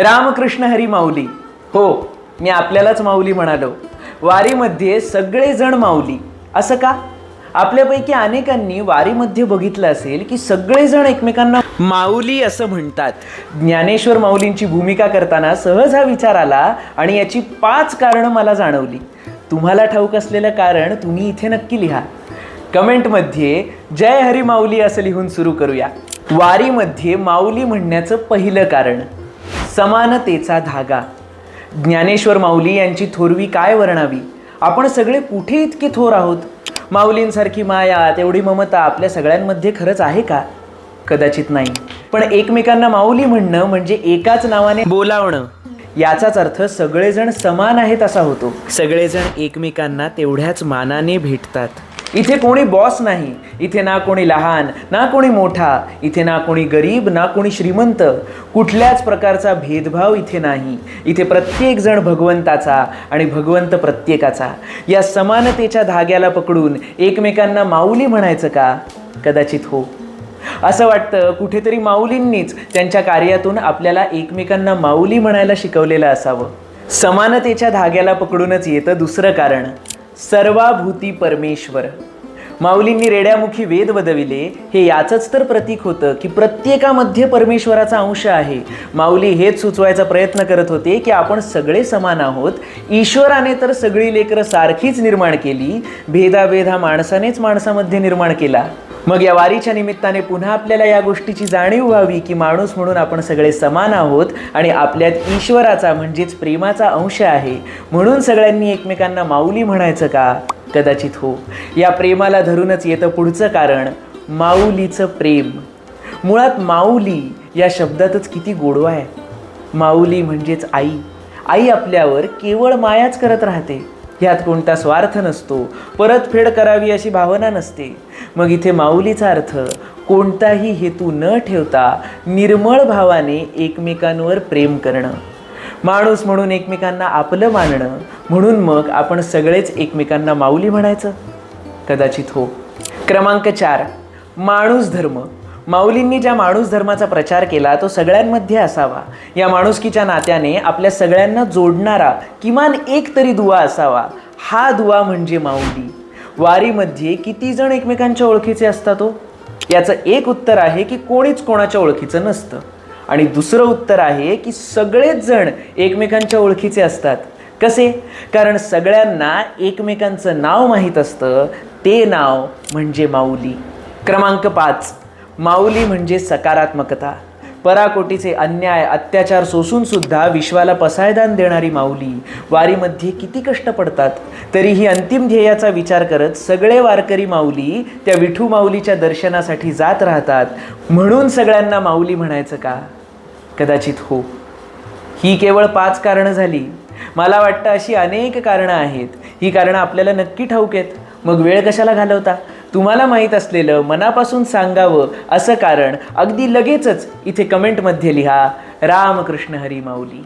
रामकृष्ण हरी माऊली. हो मी आपल्यालाच माऊली म्हणालो. वारीमध्ये सगळेजण माऊली. असं का? आपल्यापैकी अनेकांनी वारीमध्ये बघितलं असेल की सगळेजण एकमेकांना माऊली असं म्हणतात. ज्ञानेश्वर माऊलींची भूमिका करताना सहज हा विचार आला आणि याची पाच कारणं मला जाणवली. तुम्हाला ठाऊक असलेलं कारण तुम्ही इथे नक्की लिहा. कमेंटमध्ये जय हरी माऊली असं लिहून सुरू करूया. वारीमध्ये माऊली म्हणण्याचं पहिलं कारण. समानतेचा धागा. ज्ञानेश्वर माऊली यांची थोरवी काय वर्णावी? आपण सगळे कुठे इतके थोर आहोत? माऊलींसारखी माया तेवढी ममता आपल्या सगळ्यांमध्ये खरंच आहे का? कदाचित नाही. पण एकमेकांना माऊली म्हणणं म्हणजे एकाच नावाने बोलावणं. याचाच अर्थ सगळेजण समान आहेत असा होतो. सगळेजण एकमेकांना तेवढ्याच मानाने भेटतात. इथे कोणी बॉस नाही इथे ना कोणी लहान ना कोणी मोठा इथे ना कोणी गरीब ना कोणी श्रीमंत. कुठल्याच प्रकारचा भेदभाव इथे नाही. इथे प्रत्येक जण भगवंताचा आणि भगवंत प्रत्येकाचा. या समानतेच्या धाग्याला पकडून एकमेकांना माऊली म्हणायचं का? कदाचित हो. असं वाटतं कुठेतरी माऊलींनीच त्यांच्या कार्यातून आपल्याला एकमेकांना माऊली म्हणायला शिकवलेलं असावं. समानतेच्या धाग्याला पकडूनच येतं दुसरं कारण. सर्वाभूती परमेश्वर. माऊलींनी रेड्यामुखी वेद वदविले हे याचंच तर प्रतीक होतं की प्रत्येकामध्ये परमेश्वराचा अंश आहे. माऊली हेच सुचवायचा प्रयत्न करत होते की आपण सगळे समान आहोत. ईश्वराने तर सगळी लेकरं सारखीच निर्माण केली. भेदाभेद हा माणसानेच माणसामध्ये निर्माण केला. मग या वारीच्या निमित्ताने पुन्हा आपल्याला या गोष्टीची जाणीव व्हावी की माणूस म्हणून आपण सगळे समान आहोत आणि आपल्यात ईश्वराचा म्हणजेच प्रेमाचा अंश आहे. म्हणून सगळ्यांनी एकमेकांना माऊली म्हणायचं का? कदाचित हो. या प्रेमाला धरूनच येतं पुढचं कारण माऊलीचं प्रेम. मुळात माऊली या शब्दातच किती गोडवा आहे. माऊली म्हणजेच आई. आई आपल्यावर केवळ मायाच करत राहते. ह्यात कोणता स्वार्थ नसतो. परतफेड करावी अशी भावना नसते. मग इथे माऊलीचा अर्थ कोणताही हेतू न ठेवता निर्मळ भावाने एकमेकांवर प्रेम करणं. माणूस म्हणून एकमेकांना आपलं मानणं म्हणून मग आपण सगळेच एकमेकांना माऊली म्हणायचं? कदाचित हो. क्रमांक चार माणूस धर्म. माऊलींनी ज्या माणूस धर्माचा प्रचार केला तो सगळ्यांमध्ये असावा. या माणुसकीच्या नात्याने आपल्या सगळ्यांना जोडणारा किमान एक तरी दुवा असावा. हा दुवा म्हणजे माऊली. वारीमध्ये किती जण एकमेकांच्या ओळखीचे असतात हो? याचं एक उत्तर आहे की कोणीच कोणाच्या ओळखीचं नसतं. आणि दुसरं उत्तर आहे की सगळेच जण एकमेकांच्या ओळखीचे असतात. कसे? कारण सगळ्यांना एकमेकांचं नाव माहीत असतं. ते नाव म्हणजे माऊली. क्रमांक पाच. माऊली म्हणजे सकारात्मकता. पराकोटीचे अन्याय अत्याचार सोसून सुद्धा विश्वाला पसायदान देणारी माऊली. वारीमध्ये किती कष्ट पडतात तरीही अंतिम ध्येयाचा विचार करत सगळे वारकरी माऊली त्या विठू माऊलीच्या दर्शनासाठी जात राहतात. म्हणून सगळ्यांना माऊली म्हणायचं का? कदाचित हो. ही केवळ पाच कारणं झाली. मला वाटतं अशी अनेक कारणं आहेत. ही कारणं आपल्याला नक्की ठाऊक आहेत. मग वेळ कशाला घालवता? तुम्हाला माहीत असलेलं मनापासून सांगावं असं कारण अगदी लगेचच इथे कमेंटमध्ये लिहा. रामकृष्ण हरी माऊली.